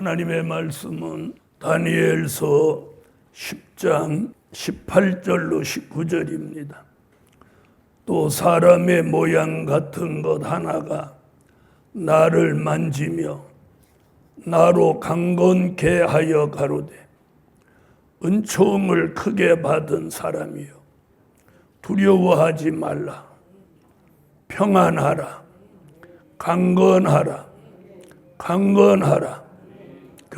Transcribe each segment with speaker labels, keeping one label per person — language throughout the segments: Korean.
Speaker 1: 하나님의 말씀은 다니엘서 10장 18절로 19절입니다. 또 사람의 모양 같은 것 하나가 나를 만지며 나로 강건케 하여 가로되 은총을 크게 받은 사람이요. 두려워하지 말라. 평안하라. 강건하라. 강건하라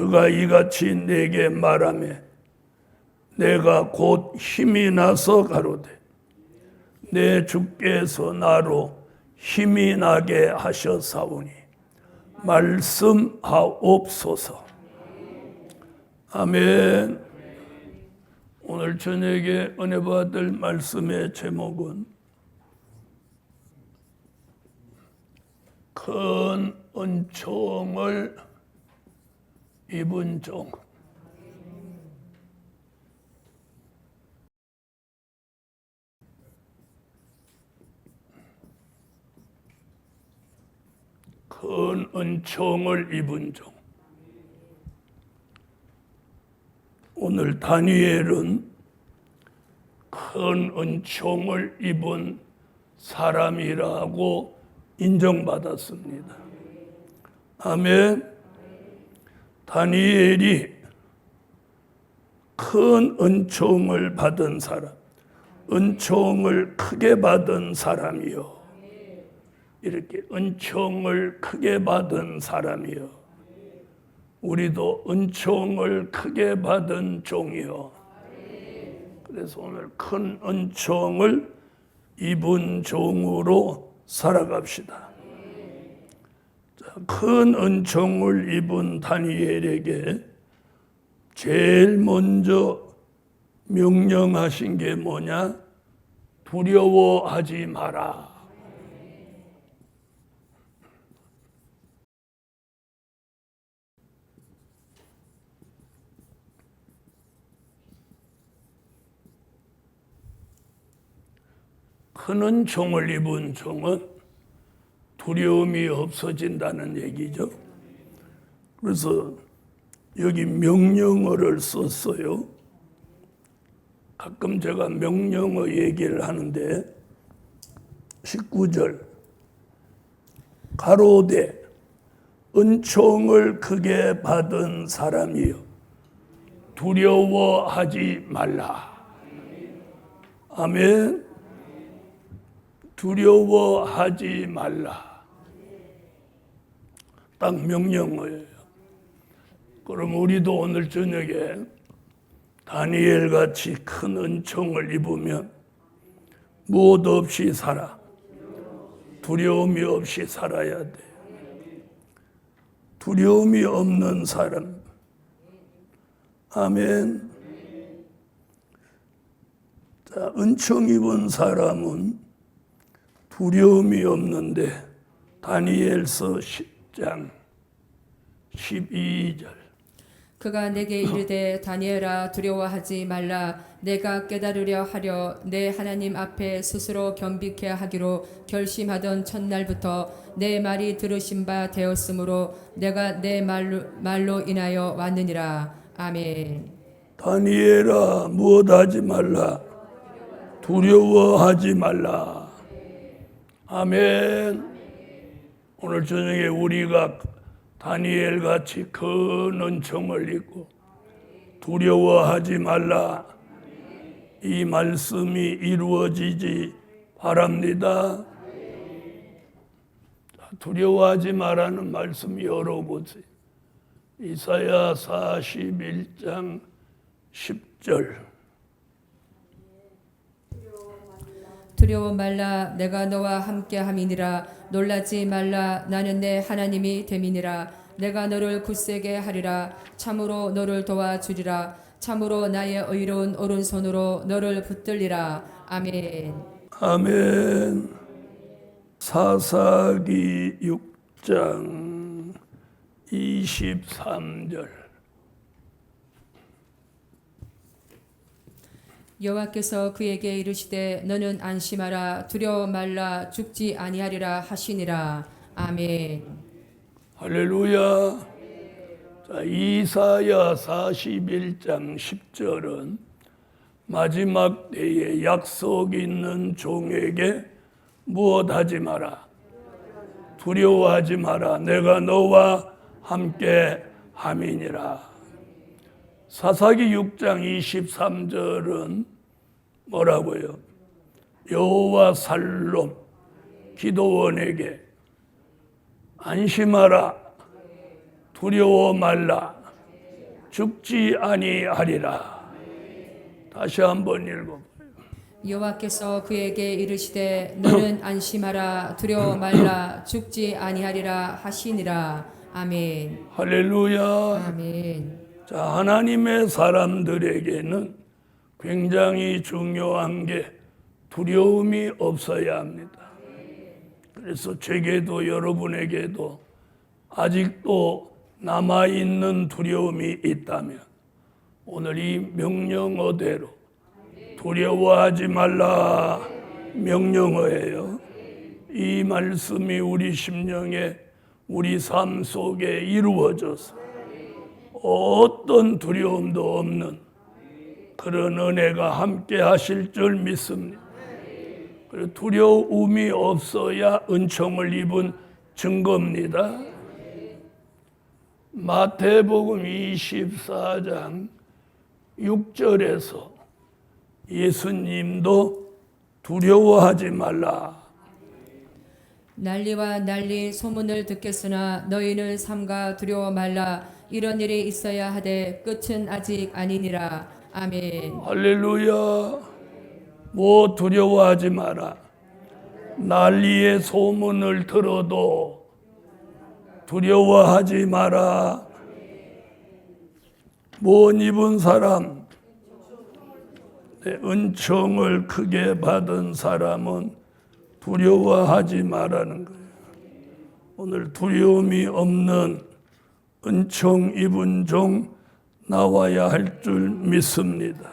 Speaker 1: 그가 이같이 내게 말하며 내가 곧 힘이 나서 가로되 내 주께서 나로 힘이 나게 하셨사오니 말씀하옵소서. 아멘. 오늘 저녁에 은혜 받을 말씀의 제목은 큰 은총을 입은 종. 큰 은총을 입은 종. 오늘 다니엘은 큰 은총을 입은 사람이라고 인정받았습니다. 아멘. 다니엘이 큰 은총을 받은 사람, 은총을 크게 받은 사람이요. 이렇게 은총을 크게 받은 사람이요. 우리도 은총을 크게 받은 종이요. 그래서 오늘 큰 은총을 입은 종으로 살아갑시다. 자, 큰 은총을 입은 다니엘에게 제일 먼저 명령하신 게 뭐냐? 두려워하지 마라. 큰 총을 입은 종은 두려움이 없어진다는 얘기죠. 그래서 여기 명령어를 썼어요. 가끔 제가 명령어 얘기를 하는데 19절 가로되 은총을 크게 받은 사람이요 두려워하지 말라. 아멘. 두려워하지 말라. 딱 명령어예요. 그럼 우리도 오늘 저녁에 다니엘 같이 큰 은총을 입으면 무엇 없이 살아. 두려움이 없이 살아야 돼. 두려움이 없는 사람. 아멘. 자, 은총 입은 사람은 두려움이 없는데 다니엘서 10장 12절.
Speaker 2: 그가 내게 이르되 다니엘아 두려워하지 말라. 내가 깨달으려 하려 내 하나님 앞에 스스로 겸비케 하기로 결심하던 첫날부터 내 말이 들으신 바 되었으므로 내가 내 말로, 말로 인하여 왔느니라. 아멘
Speaker 1: 다니엘아 무엇하지 말라? 두려워하지 말라. 아멘 오늘 저녁에 우리가 다니엘 같이 큰 은총을 입고 두려워하지 말라. 이 말씀이 이루어지지 바랍니다. 두려워하지 말라는 말씀 곳에 이사야 41장 10절
Speaker 2: 두려워 말라. 내가 너와 함께 함이니라. 놀라지 말라. 나는 내 하나님이 됨이니라. 내가 너를 굳세게 하리라. 참으로 너를 도와주리라. 참으로 나의 의로운 오른손으로 너를 붙들리라. 아멘.
Speaker 1: 아멘. 사사기 6장 23절.
Speaker 2: 여호와께서 그에게 이르시되 너는 안심하라 두려워 말라 죽지 아니하리라 하시니라 아멘
Speaker 1: 할렐루야. 자, 이사야 41장 10절은 마지막 때에 약속 있는 종에게 무엇하지 마라. 두려워하지 마라. 내가 너와 함께 함이니라. 사사기 6장 23절은 뭐라고요? 여호와 살롬 기도원에게 안심하라 두려워 말라 죽지 아니하리라. 다시 한번 읽어
Speaker 2: 여호와께서 그에게 이르시되 너는 안심하라 두려워 말라 죽지 아니하리라 하시니라. 아멘.
Speaker 1: 할렐루야.
Speaker 2: 아멘
Speaker 1: 자 하나님의 사람들에게는 굉장히 중요한 게 두려움이 없어야 합니다 그래서 제게도 여러분에게도 아직도 남아 있는 두려움이 있다면 오늘 이 명령어대로 두려워하지 말라 명령어예요. 이 말씀이 우리 심령에 우리 삶 속에 이루어져서 어떤 두려움도 없는 그런 은혜가 함께 하실 줄 믿습니다. 두려움이 없어야 은총을 입은 증거입니다. 마태복음 24장 6절에서 예수님도 두려워하지 말라.
Speaker 2: 난리와 난리 소문을 듣겠으나 너희는 삼가 두려워 말라 이런 일이 있어야 하되 끝은 아직 아니니라 아멘
Speaker 1: 할렐루야. 뭐 두려워하지 마라. 난리의 소문을 들어도 두려워하지 마라. 못 입은 사람, 내 은총을 크게 받은 사람은 두려워하지 말라는 거예요. 오늘 두려움이 없는 은총 입은 종 나와야 할 줄 믿습니다.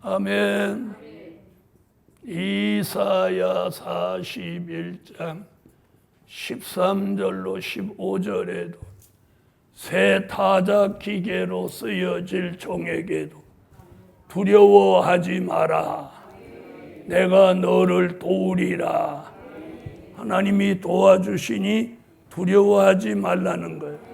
Speaker 1: 아멘. 이사야 41장 13절로 15절에도 새 타작 기계로 쓰여질 종에게도 두려워하지 마라. 내가 너를 도우리라. 하나님이 도와주시니 두려워하지 말라는 거예요.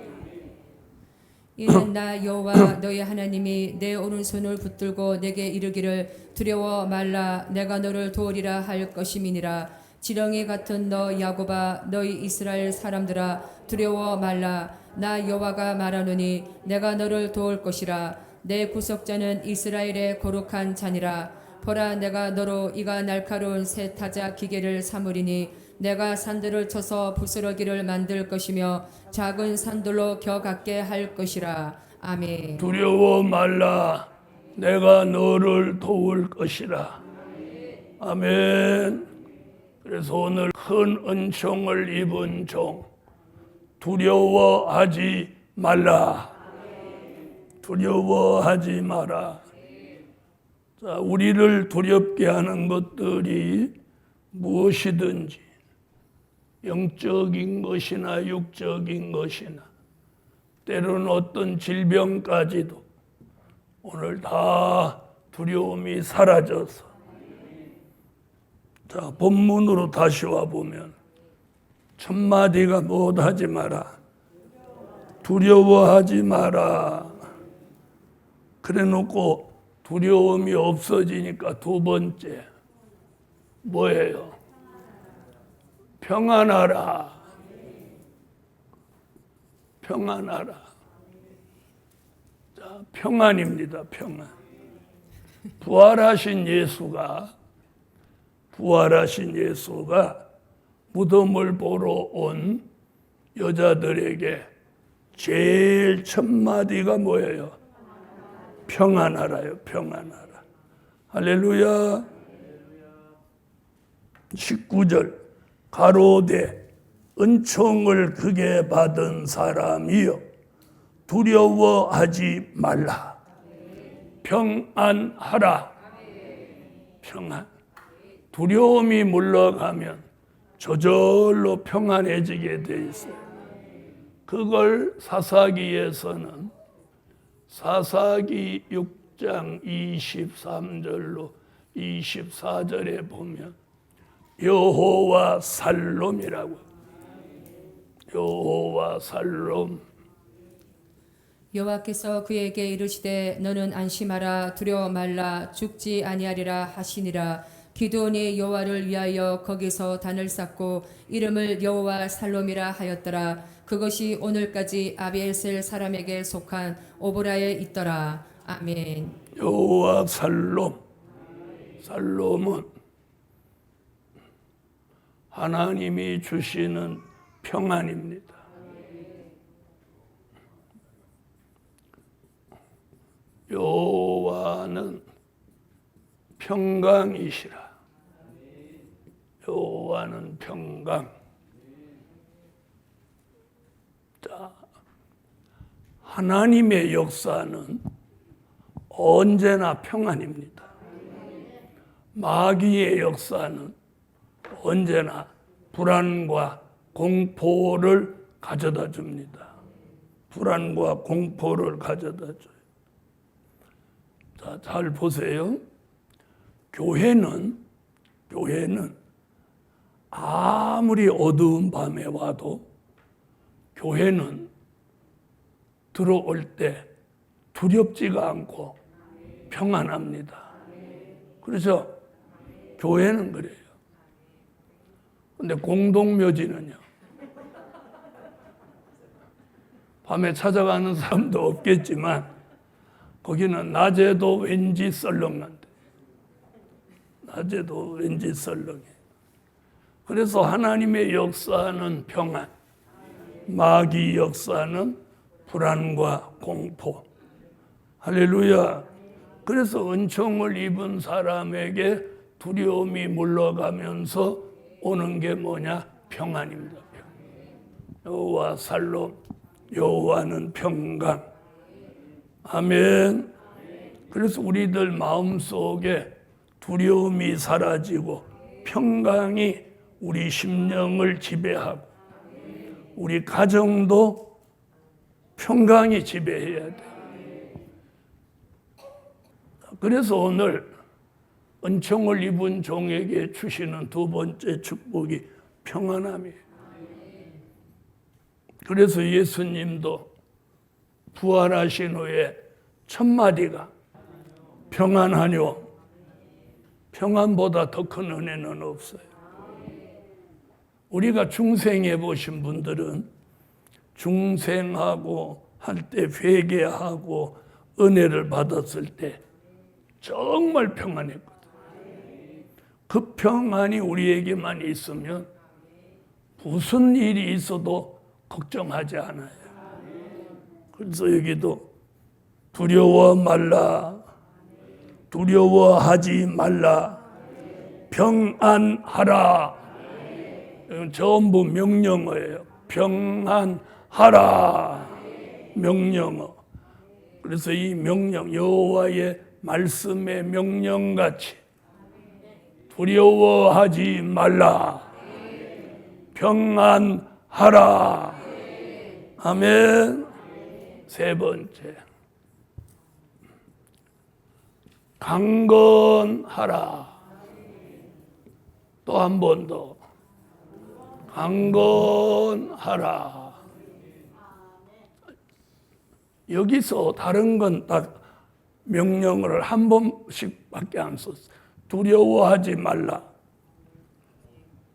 Speaker 2: 이는 나 여호와 너희 하나님이 내 오른손을 붙들고 내게 이르기를 두려워 말라. 내가 너를 도우리라 할 것임이니라. 지렁이 같은 너 야곱아 너희 이스라엘 사람들아 두려워 말라. 나 여호와가 말하노니 내가 너를 도울 것이라. 내 구속자는 이스라엘의 거룩한 자니라. 보라 내가 너로 이가 날카로운 새 타자 기계를 삼으리니 내가 산들을 쳐서 부스러기를 만들 것이며 작은 산들로 겨 같게 할 것이라 아멘.
Speaker 1: 두려워 말라. 내가 너를 도울 것이라. 아멘. 그래서 오늘 큰 은총을 입은 종 두려워하지 말라. 두려워하지 마라. 자, 우리를 두렵게 하는 것들이 무엇이든지 영적인 것이나 육적인 것이나 때로는 어떤 질병까지도 오늘 다 두려움이 사라져서 자 본문으로 다시 와 보면 첫 마디가 못하지 마라 두려워하지 마라 그래놓고 두려움이 없어지니까 두 번째 뭐예요? 평안하라. 평안하라. 자, 평안입니다. 평안. 부활하신 예수가 부활하신 예수가 무덤을 보러 온 여자들에게 제일 첫 마디가 뭐예요? 평안하라요. 평안하라. 할렐루야. 19절 가로되 은총을 크게 받은 사람이여 두려워하지 말라. 평안하라. 평안. 두려움이 물러가면 저절로 평안해지게 돼 있어요. 그걸 사사기에서는 사사기 6장 23절로 24절에 보면 여호와 살롬이라고. 여호와 살롬.
Speaker 2: 여호와께서 그에게 이르시되 너는 안심하라 두려워 말라 죽지 아니하리라 하시니라. 기도원이 여호와를 위하여 거기서 단을 쌓고 이름을 여호와 살롬이라 하였더라. 그것이 오늘까지 아비엘셀 사람에게 속한 오브라에 있더라. 아멘.
Speaker 1: 여호와 살롬. 살롬은 하나님이 주시는 평안입니다. 여호와는 평강이시라. 여호와는 평강. 자, 하나님의 역사는 언제나 평안입니다. 마귀의 역사는 언제나 불안과 공포를 가져다 줍니다. 불안과 공포를 가져다 줘요. 자, 잘 보세요. 교회는, 교회는 아무리 어두운 밤에 와도 교회는 들어올 때 두렵지가 않고 평안합니다. 그래서 교회는 그래요. 근데 공동묘지는요. 밤에 찾아가는 사람도 없겠지만 거기는 낮에도 왠지 썰렁한데 낮에도 왠지 썰렁해. 그래서 하나님의 역사는 평안, 마귀 역사는 불안과 공포. 할렐루야. 그래서 은총을 입은 사람에게 두려움이 물러가면서 오는 게 뭐냐? 평안입니다. 여호와 살롬, 여호와는 평강. 아멘. 그래서 우리들 마음 속에 두려움이 사라지고 평강이 우리 심령을 지배하고 우리 가정도 평강이 지배해야 돼. 그래서 오늘 은총을 입은 종에게 주시는 두 번째 축복이 평안함이에요. 그래서 예수님도 부활하신 후에 첫 마디가 평안하뇨. 평안보다 더 큰 은혜는 없어요. 우리가 중생해 보신 분들은 중생하고 할 때 회개하고 은혜를 받았을 때 정말 평안했거든. 그 평안이 우리에게만 있으면 무슨 일이 있어도 걱정하지 않아요. 그래서 여기도 두려워 말라. 두려워하지 말라. 평안하라. 전부 명령어예요. 평안하라. 명령어. 그래서 이 명령 여호와의 말씀의 명령같이 두려워하지 말라. 평안하라. 아멘. 세 번째. 강건하라. 또 한 번 더. 강건하라. 여기서 다른 건다 명령을 한 번씩밖에 안 썼어. 두려워하지 말라.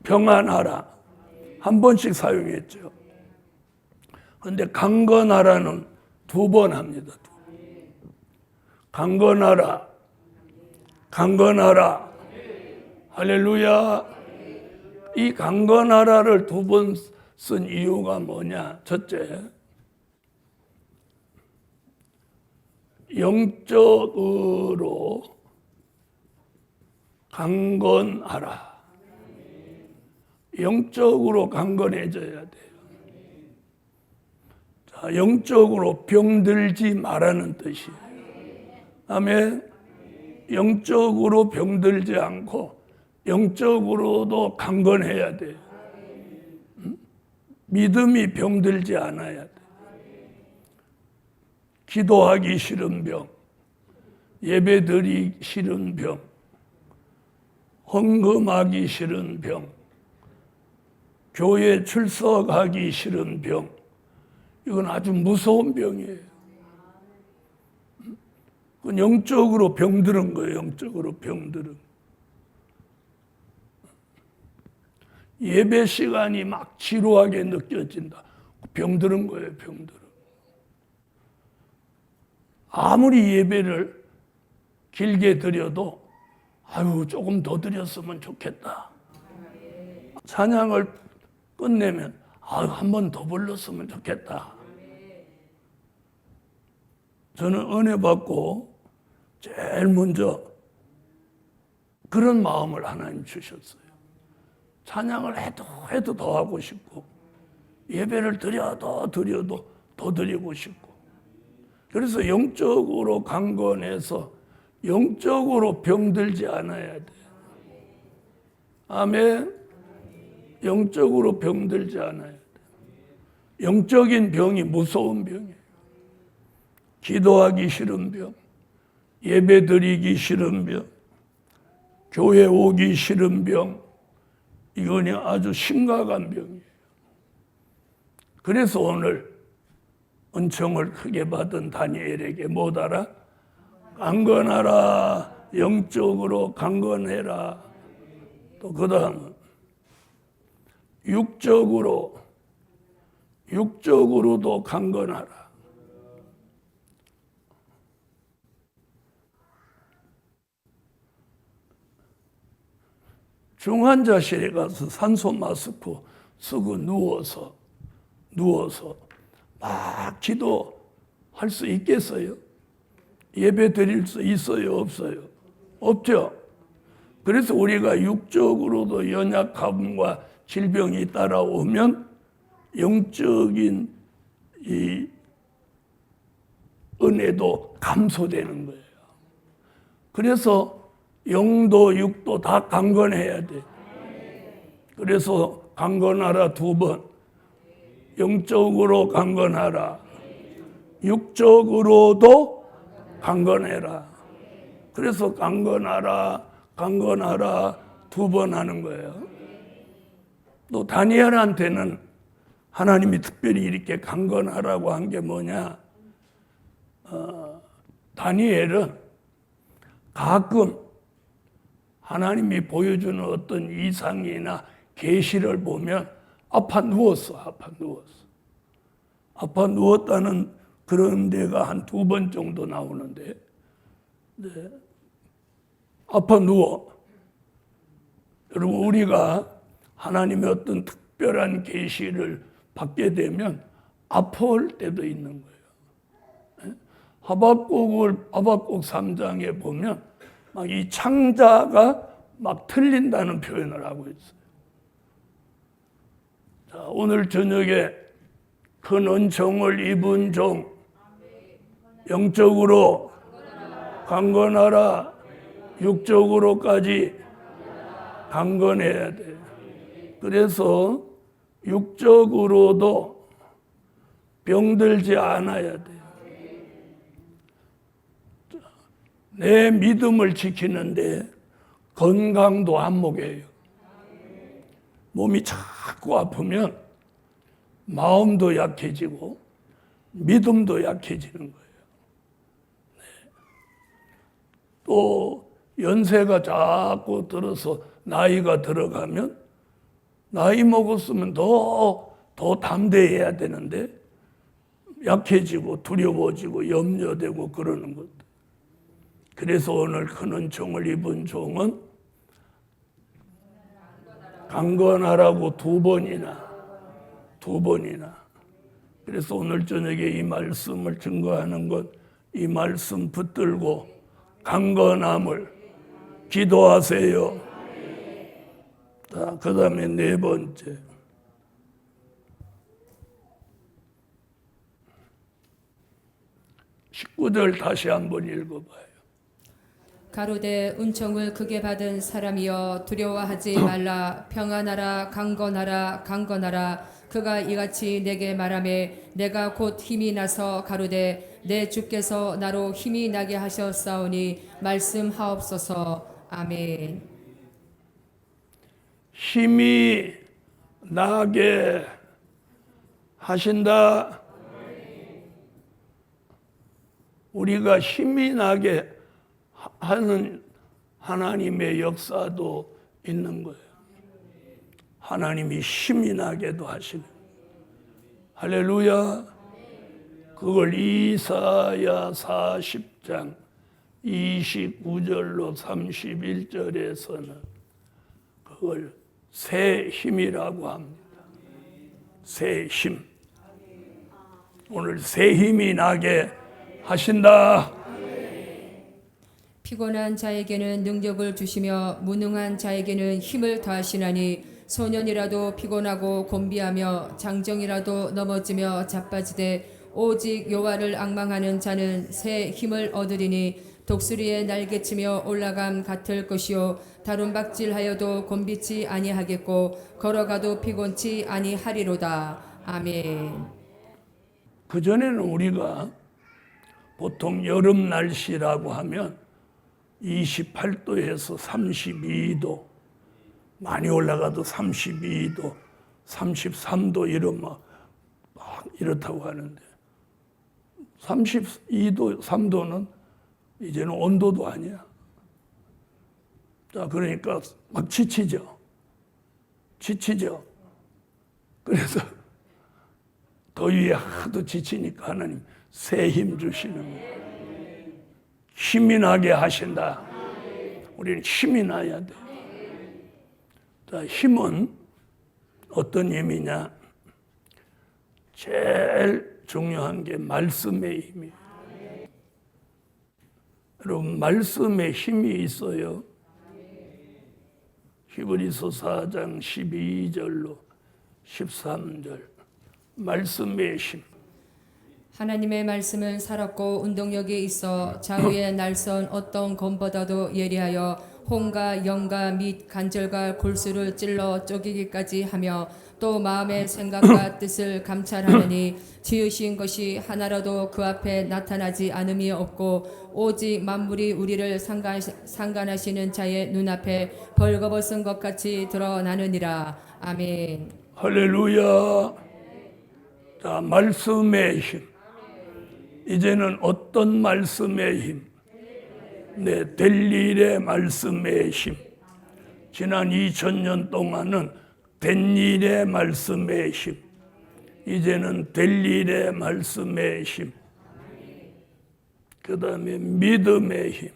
Speaker 1: 평안하라. 한 번씩 사용했죠. 그런데 강건하라는 두 번 합니다. 강건하라. 강건하라. 할렐루야. 이 강건하라를 두 번 쓴 이유가 뭐냐? 첫째, 영적으로 강건하라. 영적으로 강건해져야 돼요. 자, 영적으로 병들지 말라는 뜻이에요. 아멘. 영적으로 병들지 않고 영적으로도 강건해야 돼요. 음? 믿음이 병들지 않아야 돼. 기도하기 싫은 병, 예배 드리기 싫은 병, 헌금하기 싫은 병, 교회 출석하기 싫은 병, 이건 아주 무서운 병이에요. 그건 영적으로 병들은 거예요. 영적으로 병들은. 예배 시간이 막 지루하게 느껴진다. 병들은 거예요. 병들은. 아무리 예배를 길게 드려도 아유 조금 더 드렸으면 좋겠다. 찬양을 끝내면 아유 한 번더 불렀으면 좋겠다. 저는 은혜 받고 제일 먼저 그런 마음을 하나님 주셨어요. 찬양을 해도 해도 더 하고 싶고 예배를 드려도 드려도 더 드리고 싶고 그래서 영적으로 강건해서 영적으로 병들지 않아야 돼. 아멘. 영적으로 병들지 않아야 돼. 영적인 병이 무서운 병이에요. 기도하기 싫은 병, 예배 드리기 싫은 병, 교회 오기 싫은 병, 이거는 아주 심각한 병이에요. 그래서 오늘 은총을 크게 받은 다니엘에게 못 알아? 강건하라, 영적으로 강건해라. 또 그 다음은 육적으로, 육적으로도 강건하라. 중환자실에 가서 산소 마스크 쓰고 누워서 누워서 막 기도할 수 있겠어요? 예배 드릴 수 있어요, 없어요? 없죠. 그래서 우리가 육적으로도 연약함과 질병이 따라오면 영적인 이 은혜도 감소되는 거예요. 그래서 영도 육도 다 강건해야 돼. 그래서 강건하라 두 번. 영적으로 강건하라. 육적으로도 강건해라. 그래서 강건하라, 강건하라 두 번 하는 거예요. 또 다니엘한테는 하나님이 특별히 이렇게 강건하라고 한 게 뭐냐? 어, 다니엘은 가끔 하나님이 보여주는 어떤 이상이나 계시를 보면 아파 누웠어, 아파 누웠어. 아파 누웠다는 그런 데가 한 두 번 정도 나오는데, 네. 아파 누워. 여러분 우리가 하나님의 어떤 특별한 계시를 받게 되면 아파올 때도 있는 거예요. 네? 하박국을 하박국 3장에 보면 막 이 창자가 막 틀린다는 표현을 하고 있어요. 자, 오늘 저녁에 큰 은총을 입은 종 영적으로 강건하라 육적으로까지 강건해야 돼. 그래서 육적으로도 병들지 않아야 돼. 내 믿음을 지키는데 건강도 안목이에요. 몸이 자꾸 아프면 마음도 약해지고 믿음도 약해지는 거예요. 네. 또 연세가 자꾸 들어서 나이가 들어가면 나이 먹었으면 더, 더 담대해야 되는데 약해지고 두려워지고 염려되고 그러는 것. 그래서 오늘 큰 은총을 입은 종은 강건하라고 두 번이나 두 번이나 그래서 오늘 저녁에 이 말씀을 증거하는 것 이 말씀 붙들고 강건함을 기도하세요. 자, 그 다음에 네 번째. 십구 절 다시 한번 읽어봐요.
Speaker 2: 가로되 은총을 크게 받은 사람이여 두려워하지 말라 평안하라 강건하라 강건하라 그가 이같이 내게 말하매 내가 곧 힘이 나서 가로되 내 주께서 나로 힘이 나게 하셨사오니 말씀하옵소서 아멘.
Speaker 1: 힘이 나게 하신다. 우리가 힘이 나게 하- 하는 하나님의 역사도 있는 거예요. 하나님이 힘이 나게도 하시는. 할렐루야. 그걸 이사야 40장 29절로 31절에서는 그걸 새 힘이라고 합니다. 새 힘. 오늘 새 힘이 나게 하신다.
Speaker 2: 피곤한 자에게는 능력을 주시며 무능한 자에게는 힘을 더하시나니 소년이라도 피곤하고 곤비하며 장정이라도 넘어지며 자빠지되 오직 여호와를 앙망하는 자는 새 힘을 얻으리니 독수리의 날개치며 올라감 같을 것이요 다룬박질하여도 곤비치 아니하겠고 걸어가도 피곤치 아니하리로다 아멘.
Speaker 1: 그 전에는 우리가 보통 여름 날씨라고 하면 28도에서 32도, 많이 올라가도 32도, 33도 이런 막, 막 이렇다고 하는데 32도, 3도는 이제는 온도도 아니야. 자, 그러니까 막 지치죠. 지치죠. 그래서 더위에 하도 지치니까 하나님 새 힘 주시는 거예요. 힘이 나게 하신다. 우리는 힘이 나야 돼. 자, 힘은 어떤 힘이냐? 제일 중요한 게 말씀의 힘이에요. 여러분, 말씀에 힘이 있어요. 히브리서 4장 12절로 13절. 말씀의 힘.
Speaker 2: 하나님의 말씀은 살았고 운동력이 있어 좌우의 날선 어떤 검보다도 예리하여 혼과 영과 및 간절과 골수를 찔러 쪼개기까지 하며 또 마음의 생각과 뜻을 감찰하느니 지으신 것이 하나라도 그 앞에 나타나지 않음이 없고 오직 만물이 우리를 상관, 상관하시는 자의 눈앞에 벌거벗은 것 같이 드러나느니라 아멘.
Speaker 1: 할렐루야. 자, 말씀의 힘. 이제는 어떤 말씀의 힘? 네, 될 일의 말씀의 힘. 지난 2000년 동안은 된 일의 말씀의 힘. 이제는 될 일의 말씀의 힘. 그 다음에 믿음의 힘.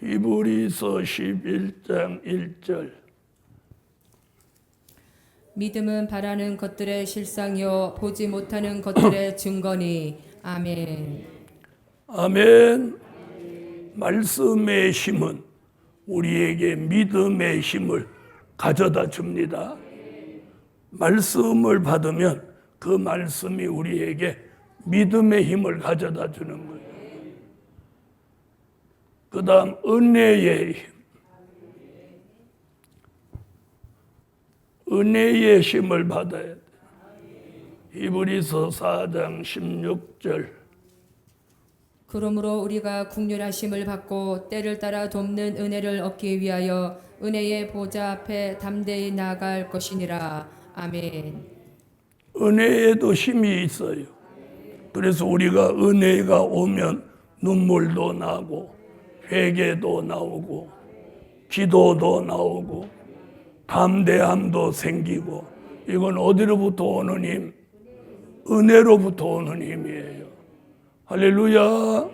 Speaker 1: 히브리서 11장 1절.
Speaker 2: 믿음은 바라는 것들의 실상이요 보지 못하는 것들의 증거니 아멘.
Speaker 1: 아멘. 말씀의 힘은 우리에게 믿음의 힘을 가져다 줍니다. 말씀을 받으면 그 말씀이 우리에게 믿음의 힘을 가져다 주는 거예요. 그 다음, 은혜의 힘. 은혜의 힘을 받아야 돼. 히브리서 4장 16절.
Speaker 2: 그러므로 우리가 국률하심을 받고 때를 따라 돕는 은혜를 얻기 위하여 은혜의 보좌 앞에 담대히 나아갈 것이니라 아멘.
Speaker 1: 은혜에도 힘이 있어요. 그래서 우리가 은혜가 오면 눈물도 나고 회개도 나오고 기도도 나오고 담대함도 생기고 이건 어디로부터 오는 힘? 은혜로부터 오는 힘이에요. 할렐루야.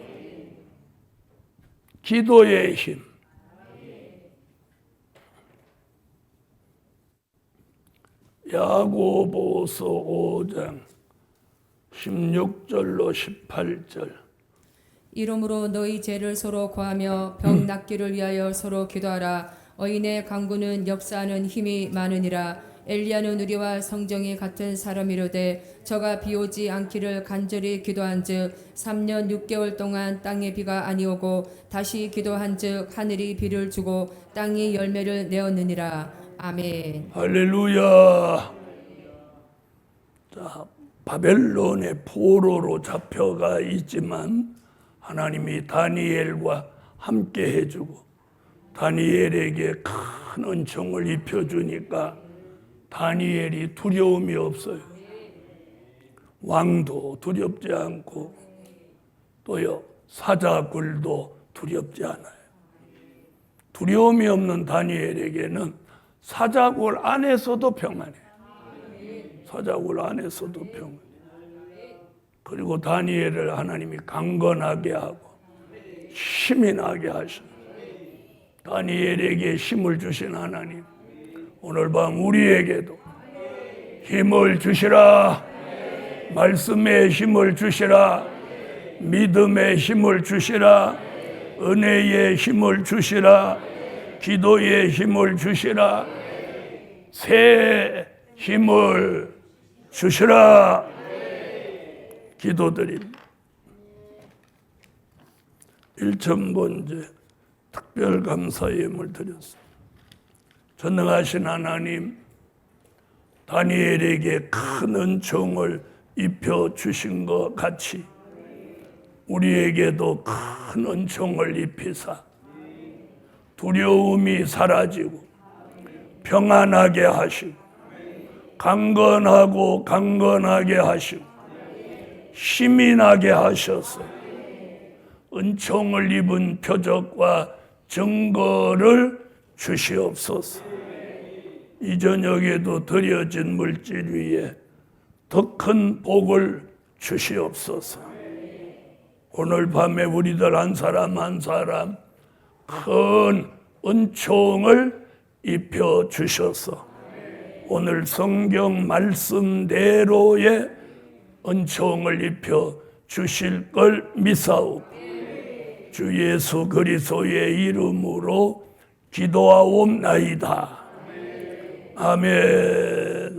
Speaker 1: 기도의 힘. 야고보서 5장 16절로 18절.
Speaker 2: 이러므로 너희 죄를 서로 고하며 병 낫기를 위하여 서로 기도하라. 어인의 강구는 역사하는 힘이 많으니라. 엘리야는 우리와 성정이 같은 사람이로되 저가 비오지 않기를 간절히 기도한즉 3년 6개월 동안 땅에 비가 아니오고 다시 기도한즉 하늘이 비를 주고 땅이 열매를 내었느니라 아멘.
Speaker 1: 할렐루야. 자, 바벨론의 포로로 잡혀가 있지만 하나님이 다니엘과 함께 해주고 다니엘에게 큰 은총을 입혀주니까 다니엘이 두려움이 없어요. 왕도 두렵지 않고 또요 사자굴도 두렵지 않아요. 두려움이 없는 다니엘에게는 사자굴 안에서도 평안해. 사자굴 안에서도 평안. 그리고 다니엘을 하나님이 강건하게 하고 힘이 나게 하셔. 다니엘에게 힘을 주신 하나님, 오늘 밤 우리에게도 힘을 주시라. 말씀의 힘을 주시라. 믿음의 힘을 주시라. 은혜의 힘을 주시라. 기도의 힘을 주시라. 새 힘을 주시라. 기도드립니다. 일천번째 특별 감사의 힘을 드렸습니다. 전능하신 하나님, 다니엘에게 큰 은총을 입혀 주신 것 같이 우리에게도 큰 은총을 입히사 두려움이 사라지고 평안하게 하시고 강건하고 강건하게 하시고 힘이 나게 하셔서 은총을 입은 표적과 증거를 주시옵소서. 이 저녁에도 드려진 물질 위에 더 큰 복을 주시옵소서. 오늘 밤에 우리들 한 사람 한 사람 큰 은총을 입혀 주셔서 오늘 성경 말씀대로의 은총을 입혀 주실 걸 믿사오고 주 예수 그리스도의 이름으로 기도하옵나이다. 아멘.